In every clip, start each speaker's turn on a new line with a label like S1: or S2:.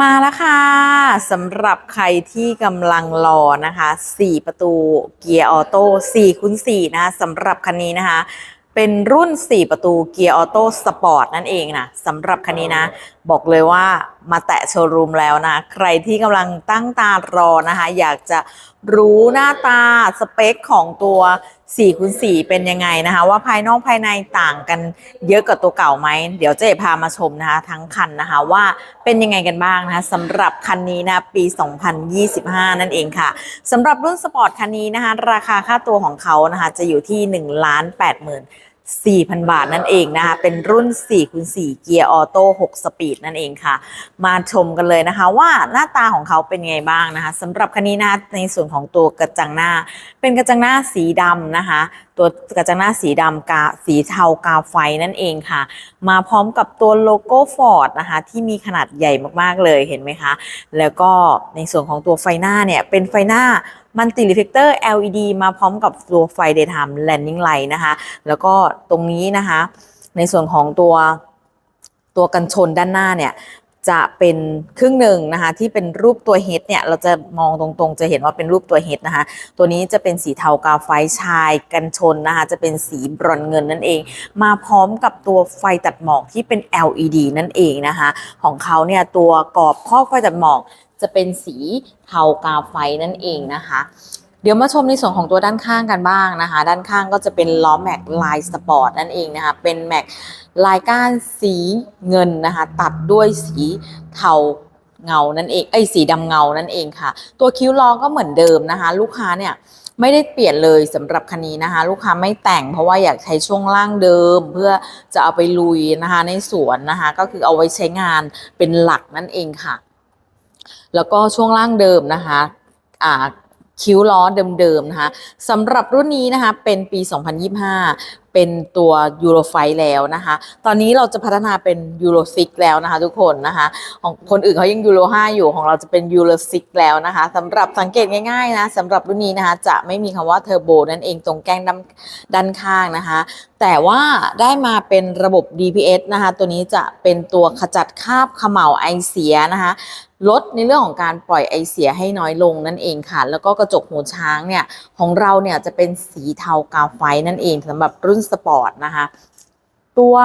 S1: มาแล้วค่ะสำหรับใครที่กำลังรอนะคะ 4 ประตูเกียร์ออโต้4คูณ4นะคะสำหรับคันนี้นะคะ เป็นรุ่น 4 ประตูเกียร์ออโต้สปอร์ตนั่นเองนะสำหรับคันนี้นะ บอกเลยว่ามาแตะโชว์รูมแล้วนะ ใครที่กำลังตั้งตารอนะคะ อยากจะรู้หน้าตาสเปคของตัว4คูณ4เป็นยังไงนะคะ ว่าภายนอกภายในต่างกันเยอะกับตัวเก่าไหม เดี๋ยวเจ๊พามาชมนะคะ ทั้งคันนะคะว่าเป็นยังไงกันบ้างนะคะสำหรับคันนี้นะปี 2025 นั่นเองค่ะสำหรับรุ่นสปอร์ตคันนี้นะคะ ราคาค่าตัวของเขานะคะจะอยู่ที่1ล้าน8 0 0 0 4,000 บาทนั่นเองนะคะ เป็นรุ่น4คูณ4เกียร์ออโต้6สปีดนั่นเองค่ะ มาชมกันเลยนะคะว่าหน้าตาของเขาเป็นไงบ้างนะคะสำหรับคันนี้นะคะในส่วนของตัวกระจังหน้า เป็นกระจังหน้าสีดำนะคะ ตัวกระจังหน้าสีดำกาสีเทากาไฟนั่นเองค่ะ มาพร้อมกับตัวโลโก้ฟอร์ดนะคะที่มีขนาดใหญ่มากๆเลยเห็นไหมคะ แล้วก็ในส่วนของตัวไฟหน้าเนี่ยเป็นไฟหน้ามันติรีเฟกเตอร์ LED มาพร้อมกับตัวไฟ daytime landing light นะคะ แล้วก็ตรงนี้นะคะ ในส่วนของตัวตัวกันชนด้านหน้าเนี่ย จะเป็นครึ่งหนึ่งนะคะที่เป็นรูปตัวเฮดเนี่ยเราจะมองตรงๆ จะเห็นว่าเป็นรูปตัวเฮดนะคะตัวนี้จะเป็นสีเทากาไฟชายกันชนนะคะจะเป็นสีบรอนเงินนั่นเอง มาพร้อมกับตัวไฟตัดหมอกที่เป็น LED นั่นเองนะคะของเขาเนี่ยตัวกรอบข้อไฟตัดหมอกจะเป็นสีเทากาไฟนั่นเองนะคะ เดี๋ยวมาชมในส่วนของตัวด้านข้างกันบ้างนะคะ ด้านข้างก็จะเป็นล้อแม็กลายสปอร์ตนั่นเองนะคะ เป็นแม็กลายก้านสีเงินนะคะ ตัดด้วยสีเทาเงานั่นเองไอ้สีดำเงานั่นเองค่ะ ตัวคิ้วล้อก็เหมือนเดิมนะคะ ลูกค้าเนี่ยไม่ได้เปลี่ยนเลยสำหรับคันนี้นะคะ ลูกค้าไม่แต่งเพราะว่าอยากใช้ช่วงล่างเดิม เพื่อจะเอาไปลุยนะคะ ในสวนนะคะ ก็คือเอาไว้ใช้งานเป็นหลักนั่นเองค่ะ แล้วก็ช่วงล่างเดิมนะคะอ่า คิ้วล้อเดิมๆนะคะสำหรับรุ่นนี้นะคะเป็นปี 2025เป็นตัวยูโรไฟแล้วนะคะ ตอนนี้เราจะพัฒนาเป็นยูโรซิกแล้วนะคะทุกคนนะคะ ของคนอื่นเขายังยูโร5อยู่ของเราจะเป็นยูโรซิกแล้วนะคะสำหรับสังเกตง่ายๆนะสำหรับรุ่นนี้นะคะจะไม่มีคำว่าเทอร์โบนั่นเองตรงแก้งด้านด้านข้างนะคะ แต่ว่าได้มาเป็นระบบ DPS นะคะ ตัวนี้จะเป็นตัวขจัดคราบเขม่าไอเสียนะคะลดในเรื่องของการปล่อยไอเสียให้น้อยลงนั่นเองค่ะ แล้วก็กระจกหูช้างเนี่ยของเราเนี่ยจะเป็นสีเทากาไฟนั่นเองสำหรับรุ่นสปอร์ตนะคะตัว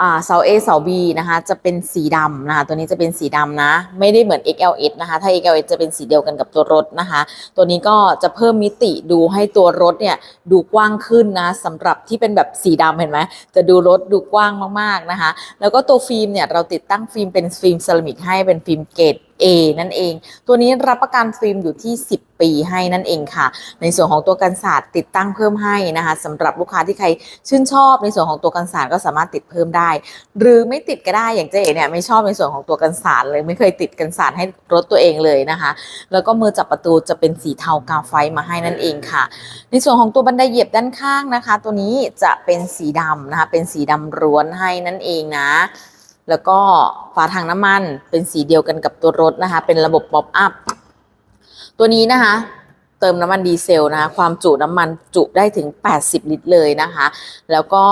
S1: อ่าเสา A เสา B นะคะจะเป็นสีดำนะคะตัวนี้จะเป็นสีดำนะ ไม่ได้เหมือน XLS นะคะถ้า XLS จะเป็นสีเดียวกันกับตัวรถนะคะ ตัวนี้ก็จะเพิ่มมิติดูให้ตัวรถเนี่ยดูกว้างขึ้นนะสำหรับที่เป็นแบบสีดำเห็นไหมจะดูรถดูกว้างมากๆนะคะ แล้วก็ตัวฟิล์มเนี่ยเราติดตั้งฟิล์มเป็นฟิล์มเซรามิกให้เป็นฟิล์มเกรด A นั่นเอง ตัวนี้รับประกันฟิล์มอยู่ที่ 10 ปีให้นั่นเองค่ะ ในส่วนของตัวกันศาสตร์ติดตั้งเพิ่มให้นะคะสำหรับลูกค้าที่ใครชื่นชอบ ในส่วนของตัวกันศาสตร์ก็สามารถติดเพิ่มได้ หรือไม่ติดก็ได้อย่างเจ๊เนี่ยไม่ชอบในส่วนของตัวกันศาสตร์เลยไม่เคยติดกันศาสตร์ให้รถตัวเองเลยนะคะ แล้วก็มือจับประตูจะเป็นสีเทากาไฟมาให้นั่นเองค่ะ ในส่วนของตัวบันไดเหยียบด้านข้างนะคะ ตัวนี้จะเป็นสีดำนะคะเป็นสีดำร้วนให้นั่นเองนะ แล้วก็ฝาถังน้ำมันเป็นสีเดียวกันกับตัวรถนะคะ เป็นระบบป๊อปอัพตัวนี้นะคะ เติมน้ำมันดีเซลนะคะ ความจุน้ำมันจุได้ถึง 80 ลิตรเลยนะคะ แล้วก็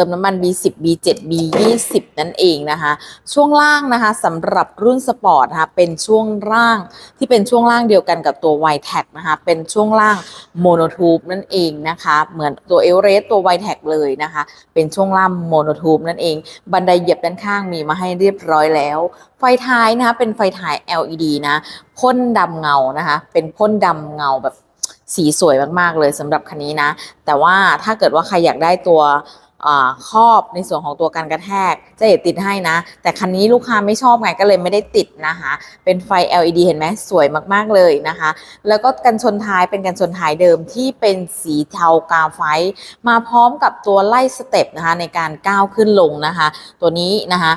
S1: ติมน้ำมัน B10 B7 B20 นั่นเองนะคะ ช่วงล่างนะคะสำหรับรุ่นสปอร์ตนะคะเป็นช่วงล่างที่เป็นช่วงล่างเดียวกันกับตัว y t a g นะคะเป็นช่วงล่างโมโนทูบนั่นเองนะคะเหมือนตัวเอเวอเรสตัว y t a g เลยนะคะ เป็นช่วงล่างโมโนทูบนั่นเอง บันไดเหยียบด้านข้างมีมาให้เรียบร้อยแล้ว ไฟท้ายนะคะเป็นไฟท้าย LED นะพ่นดำเงานะคะ เป็นพ่นดำเงาแบบสีสวยมาก ๆ เลยสำหรับคันนี้นะ แต่ว่าถ้าเกิดว่าใครอยากได้ตัว ครอบในส่วนของตัวการกระแทกจะเอติดให้นะ แต่คันนี้ลูกค้าไม่ชอบไงก็เลยไม่ได้ติดนะคะ เป็นไฟ LED เห็นไหมสวยมากๆเลยนะคะ แล้วก็กันชนท้ายเป็นกันชนท้ายเดิมที่เป็นสีเทากาไฟ มาพร้อมกับตัวไล่สเต็ปนะคะในการก้าวขึ้นลงนะคะ ตัวนี้นะคะ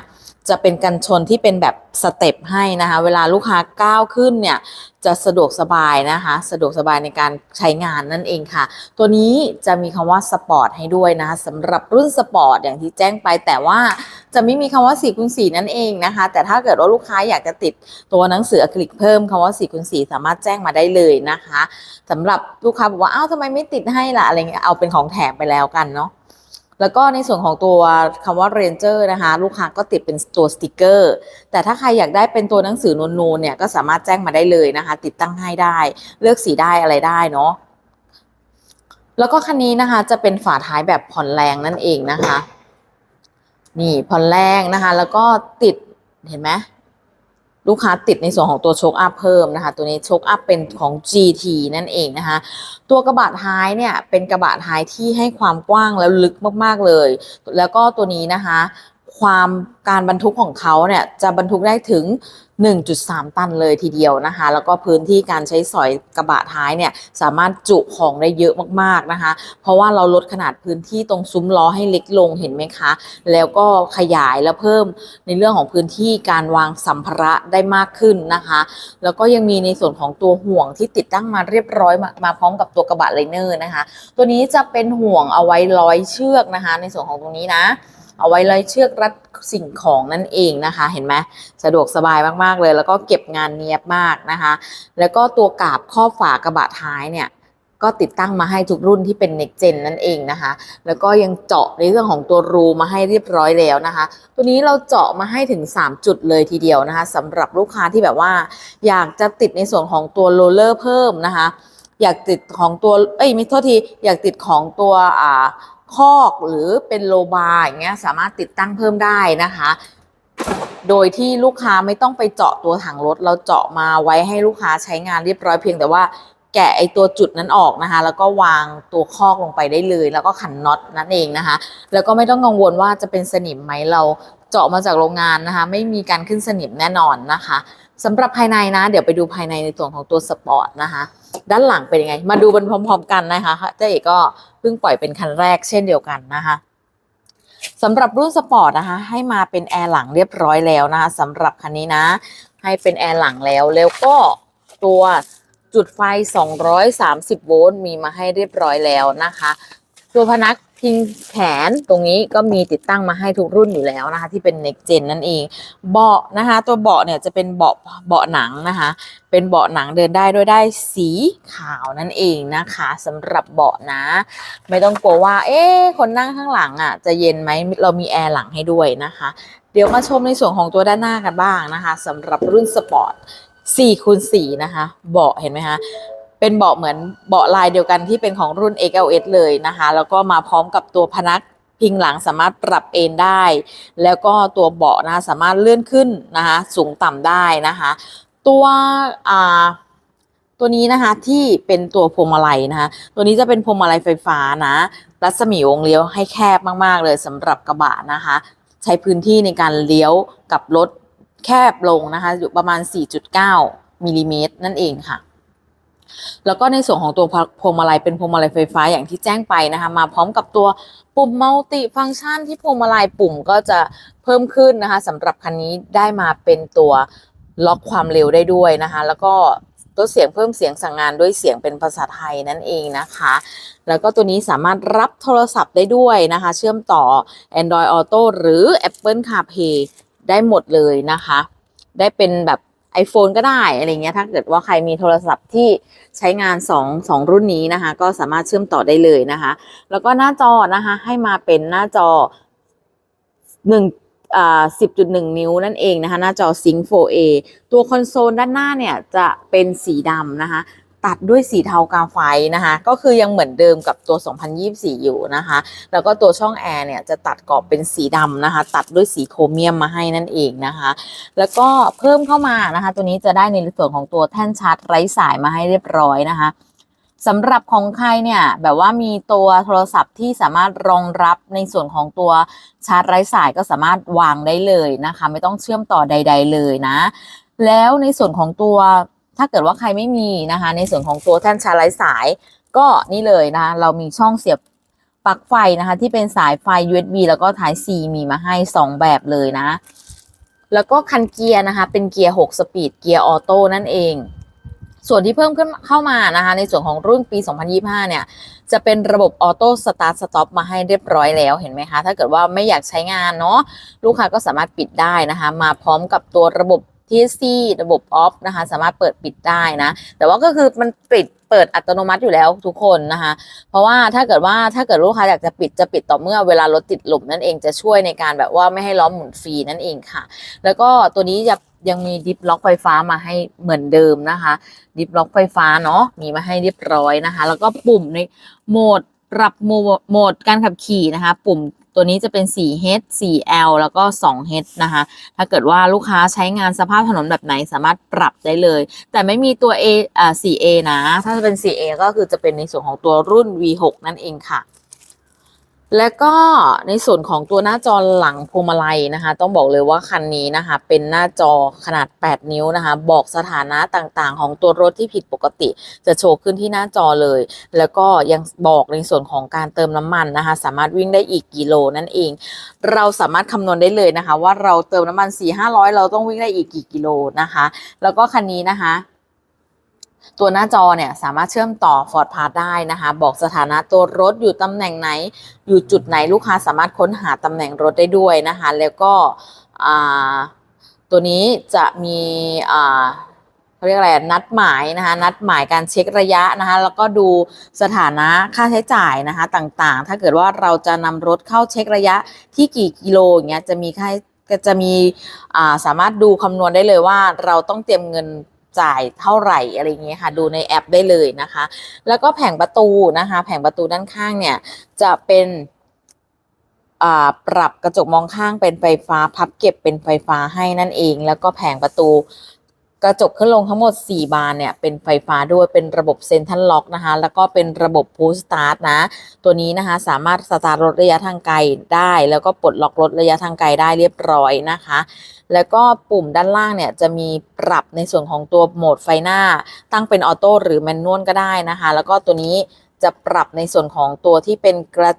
S1: จะเป็นกันชนที่เป็นแบบสเต็ปให้นะคะ เวลาลูกค้าก้าวขึ้นเนี่ยจะสะดวกสบายนะคะ สะดวกสบายในการใช้งานนั่นเองค่ะ ตัวนี้จะมีคำว่าสปอร์ตให้ด้วยนะคะสำหรับรุ่นสปอร์ตอย่างที่แจ้งไป แต่ว่าจะไม่มีคำว่า4คูณ4นั่นเองนะคะ แต่ถ้าเกิดว่าลูกค้าอยากจะติดตัวหนังสืออะคริลิกเพิ่มคำว่า4คูณ4สามารถแจ้งมาได้เลยนะคะสำหรับลูกค้าบอกว่าอ้าวทำไมไม่ติดให้ล่ะอะไรเงี้ยเอาเป็นของแถมไปแล้วกันเนาะ แล้วก็ในส่วนของตัวคำว่า Ranger นะคะ ลูกค้าก็ติดเป็นตัวสติกเกอร์ แต่ถ้าใครอยากได้เป็นตัวหนังสือนูนๆเนี่ยก็สามารถแจ้งมาได้เลยนะคะ ติดตั้งให้ได้ เลือกสีได้อะไรได้เนาะแล้วก็คันนี้นะคะจะเป็นฝาท้ายแบบผ่อนแรงนั่นเองนะคะ นี่ผ่อนแรงนะคะ แล้วก็ติดเห็นไหม ลูกค้าติดในส่วนของตัวโชคอัพเพิ่มนะคะ ตัวนี้โชคอัพเป็นของ GT นั่นเองนะคะ ตัวกระบะท้ายเนี่ยเป็นกระบะท้ายที่ให้ความกว้างแล้วลึกมากๆเลย แล้วก็ตัวนี้นะคะ ความการบรรทุกของเขาเนี่ยจะบรรทุกได้ถึง 1.3 ตันเลยทีเดียวนะคะ แล้วก็พื้นที่การใช้สอยกระบะท้ายเนี่ยสามารถจุของได้เยอะมากๆนะคะ เพราะว่าเราลดขนาดพื้นที่ตรงซุ้มล้อให้เล็กลงเห็นไหมคะ แล้วก็ขยายและเพิ่มในเรื่องของพื้นที่การวางสัมภาระได้มากขึ้นนะคะ แล้วก็ยังมีในส่วนของตัวห่วงที่ติดตั้งมาเรียบร้อยมามาพร้อมกับตัวกระบะไลเนอร์นะคะ ตัวนี้จะเป็นห่วงเอาไว้ร้อยเชือกนะคะ ในส่วนของตรงนี้นะ เอาไว้ร้อยเชือกรัดสิ่งของนั่นเองนะคะ เห็นไหมสะดวกสบายมากๆเลย แล้วก็เก็บงานเนียบมากนะคะ แล้วก็ตัวกาบครอฝากระบะท้ายเนี่ยก็ติดตั้งมาให้ทุกรุ่นที่เป็น next gen นั่นเองนะคะ แล้วก็ยังเจาะในเรื่องของตัวรูมาให้เรียบร้อยแล้วนะคะ ตัวนี้เราเจาะมาให้ถึง 3 จุดเลยทีเดียวนะคะสำหรับลูกค้าที่แบบว่า อยากจะติดในส่วนของตัวโรลเลอร์เพิ่มนะคะ อยากติดของตัว เอ้ยไม่โทษที อยากติดของตัวอ่า คอกหรือเป็นโลบาร์อย่างเงี้ยสามารถติดตั้งเพิ่มได้นะคะ โดยที่ลูกค้าไม่ต้องไปเจาะตัวถังรถ เราเจาะมาไว้ให้ลูกค้าใช้งานเรียบร้อยเพียงแต่ว่าแกะไอตัวจุดนั้นออกนะคะ แล้วก็วางตัวคอกลงไปได้เลย แล้วก็ขันน็อตนั่นเองนะคะ แล้วก็ไม่ต้องกังวลว่าจะเป็นสนิมไหมเรา เจาะมาจากโรงงานนะคะ ไม่มีการขึ้นสนิมแน่นอนนะคะสำหรับภายในนะ เดี๋ยวไปดูภายในในส่วนของตัวสปอร์ตนะคะ ด้านหลังเป็นยังไง มาดูกันพร้อม ๆ กันนะคะเจ๊เอกก็เพิ่งปล่อยเป็นคันแรกเช่นเดียวกันนะคะสำหรับรุ่นสปอร์ตนะคะให้มาเป็นแอร์หลังเรียบร้อยแล้วนะคะสำหรับคันนี้นะ ให้เป็นแอร์หลังแล้วแล้วก็ตัวจุดไฟ 230 โวลต์มีมาให้เรียบร้อยแล้วนะคะ ตัวพนัก พิงแขนตรงนี้ก็มีติดตั้งมาให้ทุกรุ่นอยู่แล้วนะคะ ที่เป็น next gen นั่นเอง เบาะนะคะ ตัวเบาะเนี่ยจะเป็นเบาะเบาะหนังนะคะ เป็นเบาะหนังเดินได้ด้วยได้สีขาวนั่นเองนะคะสำหรับเบาะนะ ไม่ต้องกลัวว่า เอ๊ะคนนั่งข้างหลังอะจะเย็นไหมเรามีแอร์หลังให้ด้วยนะคะ เดี๋ยวมาชมในส่วนของตัวด้านหน้ากันบ้างนะคะสำหรับรุ่นสปอร์ต4คูณ4นะคะ เบาะเห็นไหมคะ เป็นเบาะเหมือนเบาะลายเดียวกันที่เป็นของรุ่น XLS เลยนะคะ แล้วก็มาพร้อมกับตัวพนักพิงหลังสามารถปรับเอนได้ แล้วก็ตัวเบาะนะสามารถเลื่อนขึ้นนะคะสูงต่ำได้นะคะ ตัวอ่าตัวนี้นะคะที่เป็นตัวพวงมาลัยนะคะ ตัวนี้จะเป็นพวงมาลัยไฟฟ้านะ รัศมีวงเลี้ยวให้แคบมาก ๆ เลยสำหรับกระบะนะคะ ใช้พื้นที่ในการเลี้ยวกับรถแคบลงนะคะ อยู่ประมาณ 4.9มิลลิเมตรนั่นเองค่ะ แล้วก็ในส่วนของตัวพวงมาลัยเป็นพวงมาลัยไฟฟ้าอย่างที่แจ้งไปนะคะ มาพร้อมกับตัวปุ่มมัลติฟังก์ชันที่พวงมาลัยปุ่มก็จะเพิ่มขึ้นนะคะสำหรับคันนี้ได้มาเป็นตัวล็อกความเร็วได้ด้วยนะคะ แล้วก็ตัวเสียงเพิ่มเสียงสั่งงานด้วยเสียงเป็นภาษาไทยนั่นเองนะคะ แล้วก็ตัวนี้สามารถรับโทรศัพท์ได้ด้วยนะคะ เชื่อมต่อ Android Auto หรือ Apple CarPlay ได้หมดเลยนะคะ ได้เป็นแบบ iPhone ก็ได้อะไรเงี้ยถ้าเกิดว่าใครมีโทรศัพท์ที่ใช้งาน2 2รุ่นนี้นะคะ ก็สามารถเชื่อมต่อได้เลยนะคะ แล้วก็หน้าจอนะคะให้มาเป็นหน้าจอ1อ่า10.1นิ้วนั่นเองนะคะ หน้าจอ Sync 4A ตัวคอนโซลด้านหน้าเนี่ยจะเป็นสีดำนะคะ ตัดด้วยสีเทากาไฟนะคะ ก็คือยังเหมือนเดิมกับตัว 2024 อยู่นะคะ แล้วก็ตัวช่องแอร์เนี่ยจะตัดกรอบเป็นสีดำนะคะ ตัดด้วยสีโครเมียมมาให้นั่นเองนะคะ แล้วก็เพิ่มเข้ามานะคะ ตัวนี้จะได้ในส่วนของตัวแท่นชาร์จไร้สายมาให้เรียบร้อยนะคะสำหรับของใครเนี่ยแบบว่ามีตัวโทรศัพท์ที่สามารถรองรับในส่วนของตัวชาร์จไร้สายก็สามารถวางได้เลยนะคะ ไม่ต้องเชื่อมต่อใด ๆ เลยนะ แล้วในส่วนของตัว ถ้าเกิดว่าใครไม่มีนะคะ ในส่วนของตัวแท่นชาร์จไร้สาย ก็นี่เลยนะคะเรามีช่องเสียบปลั๊กไฟนะคะ ที่เป็นสายไฟ USB แล้วก็ Type C มีมาให้ 2 แบบเลยนะ แล้วก็คันเกียร์นะคะ เป็นเกียร์ 6 สปีดเกียร์ออโต้นั่นเอง ส่วนที่เพิ่มขึ้นเข้ามานะคะ ในส่วนของรุ่นปี 2025 เนี่ย จะเป็นระบบออโต้สตาร์ทสต็อปมาให้เรียบร้อยแล้วเห็นไหมคะ ถ้าเกิดว่าไม่อยากใช้งานเนาะลูกค้าก็สามารถปิดได้นะคะ มาพร้อมกับตัวระบบ ที่ ESC ระบบ off นะคะ สามารถเปิดปิดได้นะ แต่ว่าก็คือมันปิดเปิดอัตโนมัติอยู่แล้วทุกคนนะคะ เพราะว่าถ้าเกิดว่าถ้าเกิดลูกค้าอยากจะปิดจะปิดต่อเมื่อเวลารถติดหลุมนั่นเองจะช่วยในการแบบว่าไม่ให้ล้อหมุนฟรีนั่นเองค่ะ แล้วก็ตัวนี้จะยังมีดิฟล็อกไฟฟ้ามาให้เหมือนเดิมนะคะ ดิฟล็อกไฟฟ้าเนาะมีมาให้เรียบร้อยนะคะ แล้วก็ปุ่มในโหมดปรับโมดโหมดการขับขี่นะคะ ปุ่ม ตัวนี้จะเป็น 4H 4L แล้วก็ 2H นะคะ ถ้าเกิดว่าลูกค้าใช้งานสภาพถนนแบบไหนสามารถปรับได้เลย แต่ไม่มีตัว A อ่า 4A นะ ถ้าจะเป็น 4A ก็คือจะเป็นในส่วนของตัวรุ่น V6 นั่นเองค่ะ และก็ในส่วนของตัวหน้าจอหลังพวงมาลัยนะคะ ต้องบอกเลยว่าคันนี้นะคะ เป็นหน้าจอขนาด 8 นิ้วนะคะ บอกสถานะต่างๆ ของตัวรถที่ผิดปกติ จะโชว์ขึ้นที่หน้าจอเลย แล้วก็ยังบอกในส่วนของการเติมน้ำมันนะคะ สามารถวิ่งได้อีกกิโลนั่นเอง เราสามารถคำนวณได้เลยนะคะ ว่าเราเติมน้ำมัน 4 500 เราต้องวิ่งได้อีกกี่กิโลนะคะ แล้วก็คันนี้นะคะ ตัวหน้าจอเนี่ยสามารถเชื่อมต่อ Ford Pass ได้นะคะ บอกสถานะตัวรถอยู่ตำแหน่งไหน อยู่จุดไหนลูกค้าสามารถค้นหาตำแหน่งรถได้ด้วยนะคะ แล้วก็ตัวนี้จะมีเขาเรียกอะไรนัดหมายนะคะนัดหมายการเช็คระยะนะคะแล้วก็ดูสถานะค่าใช้จ่ายนะคะต่างๆ ถ้าเกิดว่าเราจะนำรถเข้าเช็คระยะที่กี่กิโลอย่างเงี้ยจะมีค่าก็จะมีสามารถดูคำนวณได้เลยว่าเราต้องเตรียมเงิน จ่ายเท่าไหร่อะไรอย่างเงี้ยค่ะ ดูในแอปได้เลยนะคะ แล้วก็แผงประตูนะคะ แผงประตูด้านข้างเนี่ยจะเป็นอ่าปรับกระจกมองข้างเป็นไฟฟ้า พับเก็บเป็นไฟฟ้าให้นั่นเอง แล้วก็แผงประตู กระจกขึ้นลงทั้งหมด 4 บานเนี่ย เป็นไฟฟ้าด้วยเป็นระบบเซ็นทรัลล็อกนะคะ แล้วก็เป็นระบบพูสตาร์ทนะ ตัวนี้นะคะสามารถสตาร์ทรถระยะทางไกลได้ แล้วก็ปลดล็อกรถระยะทางไกลได้เรียบร้อยนะคะ แล้วก็ปุ่มด้านล่างเนี่ยจะมีปรับในส่วนของตัวโหมดไฟหน้า ตั้งเป็นออโต้หรือแมนนวลก็ได้นะคะ แล้วก็ตัวนี้จะปรับในส่วนของตัวที่เป็นกระ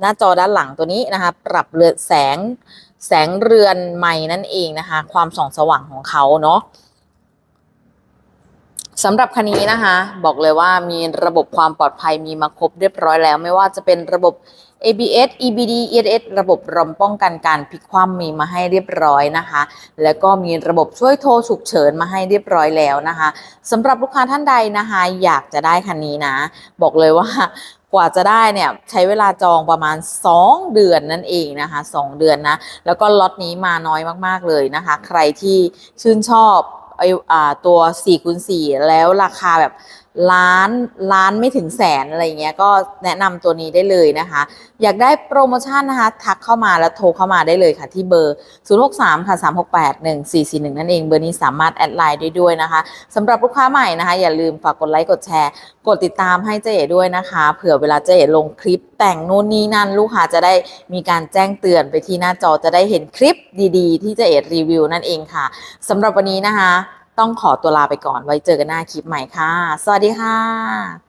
S1: หน้าจอด้านหลังตัวนี้นะคะ ปรับเรือนแสงแสงเรือนใหม่นั่นเองนะคะ ความส่องสว่างของเขาเนาะ สำหรับคันนี้นะคะ บอกเลยว่ามีระบบความปลอดภัยมีมาครบเรียบร้อยแล้ว ไม่ว่าจะเป็นระบบ ABS EBD ESS ระบบรมป้องกันการพลิกคว่ำมีมาให้เรียบร้อยนะคะ แล้วก็มีระบบช่วยโทรฉุกเฉินมาให้เรียบร้อยแล้วนะคะสำหรับลูกค้าท่านใดนะคะ อยากจะได้คันนี้นะ บอกเลยว่ากว่าจะได้เนี่ยใช้เวลาจองประมาณ 2 เดือนนั่นเองนะคะ 2 เดือนนะ แล้วก็ล็อตนี้มาน้อยมากๆเลยนะคะ ใครที่ชื่นชอบ ไออ่าตัว4คูณสแล้วราคาแบบ ล้านล้านไม่ถึงแสนอะไรเงี้ยก็แนะนำตัวนี้ได้เลยนะคะ อยากได้โปรโมชั่นนะคะ ทักเข้ามาแล้วโทรเข้ามาได้เลยค่ะ ที่เบอร์ 063 ค่ะ 368 1441 นั่นเองเบอร์นี้สามารถแอดไลน์ได้ด้วยนะคะสำหรับลูกค้าใหม่นะคะ อย่าลืมฝากกดไลค์กดแชร์ กดติดตามให้เจ๊เอ๋ด้วยนะคะ เผื่อเวลาเจ๊ลงคลิปแต่งนู่นนี่นั่นลูกค้าจะได้มีการแจ้งเตือนไปที่หน้าจอจะได้เห็นคลิปดีๆ ที่เจ๊รีวิวนั่นเองค่ะสำหรับวันนี้นะคะ ต้องขอตัวลาไปก่อนไว้เจอกันหน้าคลิปใหม่ค่ะ สวัสดีค่ะ